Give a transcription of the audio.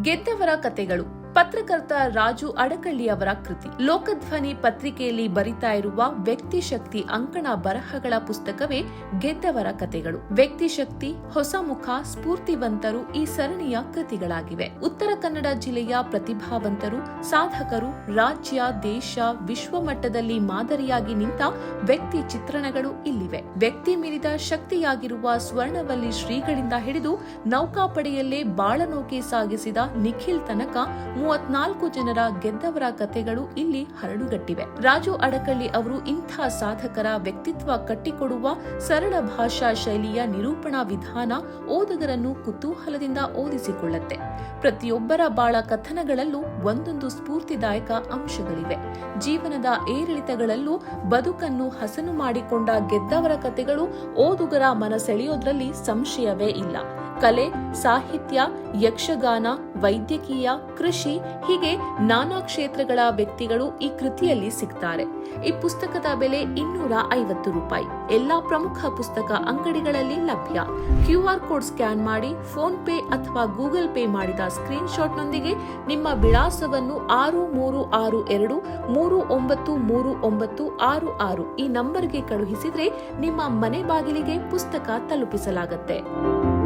ಗೆದ್ದವರ ಕತೆಗಳು. ಪತ್ರಕರ್ತ ರಾಜು ಅಡಕಳ್ಳಿ ಅವರ ಕೃತಿ. ಲೋಕಧ್ವನಿ ಪತ್ರಿಕೆಯಲ್ಲಿ ಬರಿತಾ ಇರುವ ವ್ಯಕ್ತಿ ಶಕ್ತಿ ಅಂಕಣ ಬರಹಗಳ ಪುಸ್ತಕವೇ ಗೆದ್ದವರ ಕತೆಗಳು. ವ್ಯಕ್ತಿ ಶಕ್ತಿ, ಹೊಸ ಮುಖ, ಸ್ಫೂರ್ತಿವಂತರು ಈ ಸರಣಿಯ ಕೃತಿಗಳಾಗಿವೆ. ಉತ್ತರ ಕನ್ನಡ ಜಿಲ್ಲೆಯ ಪ್ರತಿಭಾವಂತರು, ಸಾಧಕರು, ರಾಜ್ಯ, ದೇಶ ವಿಶ್ವ ಮಟ್ಟದಲ್ಲಿ ಮಾದರಿಯಾಗಿ ನಿಂತ ವ್ಯಕ್ತಿ ಚಿತ್ರಣಗಳು ಇಲ್ಲಿವೆ. ವ್ಯಕ್ತಿ ಮೀರಿದ ಶಕ್ತಿಯಾಗಿರುವ ಸ್ವರ್ಣವಲ್ಲಿ ಶ್ರೀಗಳಿಂದ ಹಿಡಿದು ನೌಕಾಪಡೆಯಲ್ಲೇ ಬಾಳನೌಕೆ ಸಾಗಿಸಿದ ನಿಖಿಲ್ ತನಕ ಮೂವತ್ನಾಲ್ಕು ಜನರ ಗೆದ್ದವರ ಕಥೆಗಳು ಇಲ್ಲಿ ಹರಡುಗಟ್ಟಿವೆ. ರಾಜು ಅಡಕಳ್ಳಿ ಅವರು ಇಂಥ ಸಾಧಕರ ವ್ಯಕ್ತಿತ್ವ ಕಟ್ಟಿಕೊಡುವ ಸರಳ ಭಾಷಾ ಶೈಲಿಯ ನಿರೂಪಣಾ ವಿಧಾನ ಓದುಗರನ್ನು ಕುತೂಹಲದಿಂದ ಓದಿಸಿಕೊಳ್ಳುತ್ತೆ. ಪ್ರತಿಯೊಬ್ಬರ ಬಾಳ ಕಥನಗಳಲ್ಲೂ ಒಂದೊಂದು ಸ್ಫೂರ್ತಿದಾಯಕ ಅಂಶಗಳಿವೆ. ಜೀವನದ ಏರಿಳಿತಗಳಲ್ಲೂ ಬದುಕನ್ನು ಹಸನು ಮಾಡಿಕೊಂಡ ಗೆದ್ದವರ ಕಥೆಗಳು ಓದುಗರ ಮನಸೆಳೆಯೋದ್ರಲ್ಲಿ ಸಂಶಯವೇ ಇಲ್ಲ. ಕಲೆ, ಸಾಹಿತ್ಯ, ಯಕ್ಷಗಾನ, ವೈದ್ಯಕೀಯ, ಕೃಷಿ ಹೀಗೆ ನಾನಾ ಕ್ಷೇತ್ರಗಳ ವ್ಯಕ್ತಿಗಳು ಈ ಕೃತಿಯಲ್ಲಿ ಸಿಗ್ತಾರೆ. ಈ ಪುಸ್ತಕದ ಬೆಲೆ ಇನ್ನೂರ ಐವತ್ತು ರೂಪಾಯಿ. ಎಲ್ಲಾ ಪ್ರಮುಖ ಪುಸ್ತಕ ಅಂಗಡಿಗಳಲ್ಲಿ ಲಭ್ಯ. ಕ್ಯೂ ಕೋಡ್ ಸ್ಕ್ಯಾನ್ ಮಾಡಿ, ಫೋನ್ ಪೇ ಅಥವಾ ಗೂಗಲ್ ಪೇ ಮಾಡಿದ ಸ್ಕ್ರೀನ್ ಶಾಟ್ನೊಂದಿಗೆ ನಿಮ್ಮ ವಿಳಾಸವನ್ನು ಆರು ಮೂರು ಆರು ಎರಡು ಮೂರು ಒಂಬತ್ತು ಮೂರು ಒಂಬತ್ತು ಆರು ಆರು ಈ ನಂಬರ್ಗೆ ಕಳುಹಿಸಿದ್ರೆ ನಿಮ್ಮ ಮನೆ ಬಾಗಿಲಿಗೆ ಪುಸ್ತಕ ತಲುಪಿಸಲಾಗುತ್ತೆ.